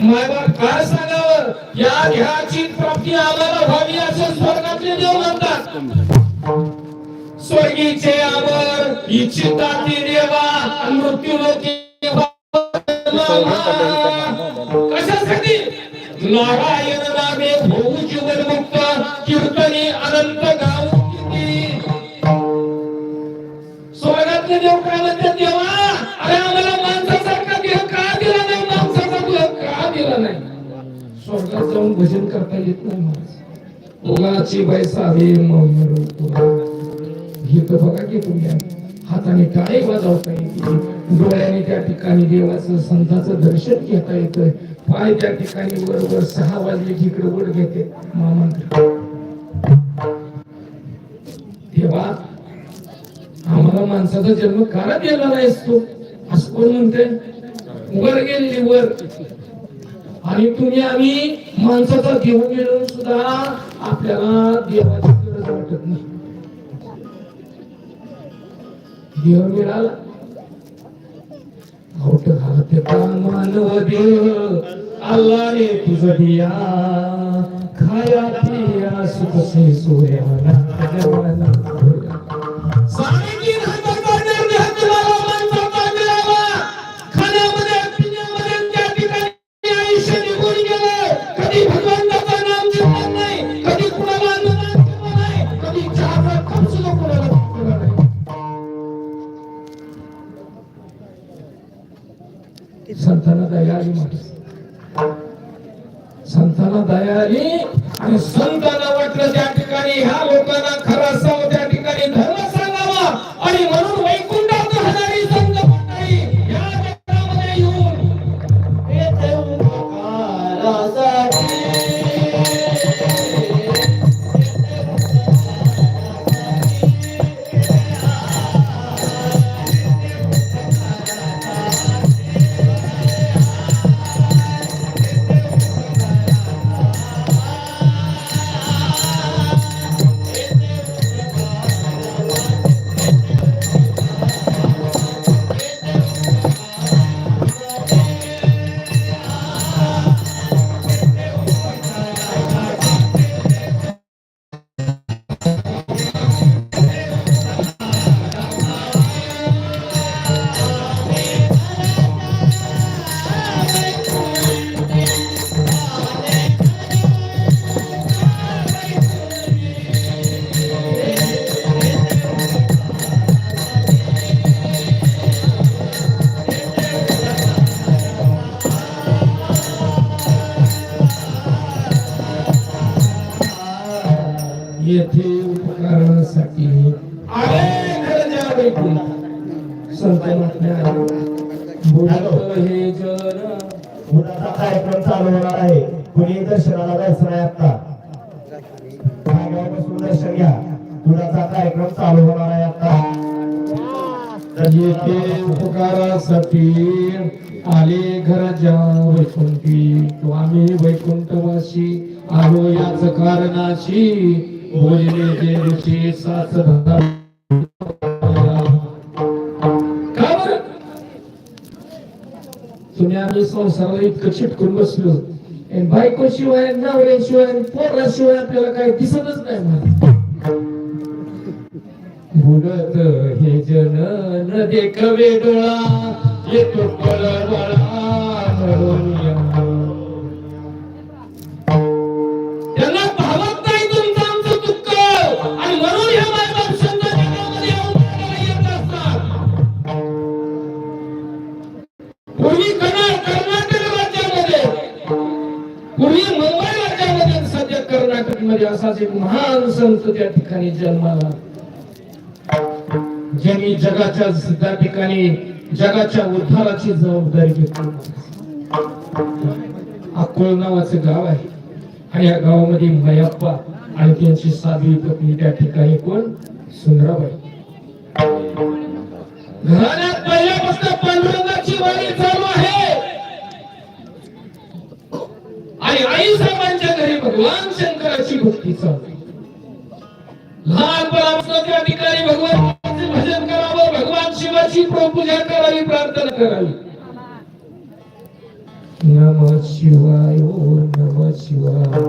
मायबाप काय सांगावं? या ध्येयाची प्राप्ती आम्हाला व्हावी असे स्वर्गातले देव म्हणतात. स्वर्गीचे आवर इच्छिता ती देवा मृत्यू कशासाठी? नारायण नाही भजन करता येत नाही महाराज उगाची हे तर बघा की तुम्ही हाताने टाळे वाजवता येते डोळ्याने त्या ठिकाणी देवाचं संताचं दर्शन घेता येतं पाय त्या ठिकाणी बरोबर सहा वाजले जिकडे वर घेते मामांकडे. तेव्हा आम्हाला माणसाचा जन्म कारा दिला नाहीस तू. असं कोण म्हणते वर गेली वर. आणि तुम्ही आम्ही माणसाचा देव मिळून सुद्धा आपल्याला देवाची गरज वाटत नाही. देव मिळाला. औट घालते मानव देव अल्लाने तुझ दिया. खाया पिया सुख से सोया संतांना दया संतांना दया आणि संतांना वाटलं त्या ठिकाणी ह्या लोकांना खरा असावं येथे उपकरणासाठी संत हे जन मुलाचा कार्यक्रम चालू होणार आहे. कुणी दर्शनाला जायचं नाही आता. दर्शन घ्या. मुलाचा कार्यक्रम चालू होणार आहे आता. येथे उपकारासाठी आले घराच्या वैकुंठी. तो आम्ही वैकुंठवासी आलो याच कारणाशी. भोजने जे ऋषी साच का तुम्ही आम्ही संसाराला इतकं चिटकून बसलो. आणि नवऱ्याशिवाय पोराशिवाय आपल्याला काही दिसतच नाही मला. बुडत हे जन न देखवे डोळा येतो पळ पूर्वी मुंबई राज्यामध्ये सध्या कर्नाटकमध्ये असाच एक महान संत त्या ठिकाणी जन्माला. ज्यांनी जगाच्या त्या ठिकाणी जगाच्या उद्धाराची जबाबदारी घेतली. अकोळ नावाचं गाव आहे. आणि या गावामध्ये मयाप्पा आणि त्यांची साधवी पत्नी त्या ठिकाणी कोण? सुंदराबाई. घराण्यात पहिल्यापासून पांडुरंगाची वाणी चालू आहे. आणि आई साहेबांच्या घरी भगवान शंकराची भक्ती चालू लहानपणापासून त्या ठिकाणी भगवान भजन करावं भगवान शिवाची पूजा करावी प्रार्थना करावी. नम शिवाय नम शिवाय.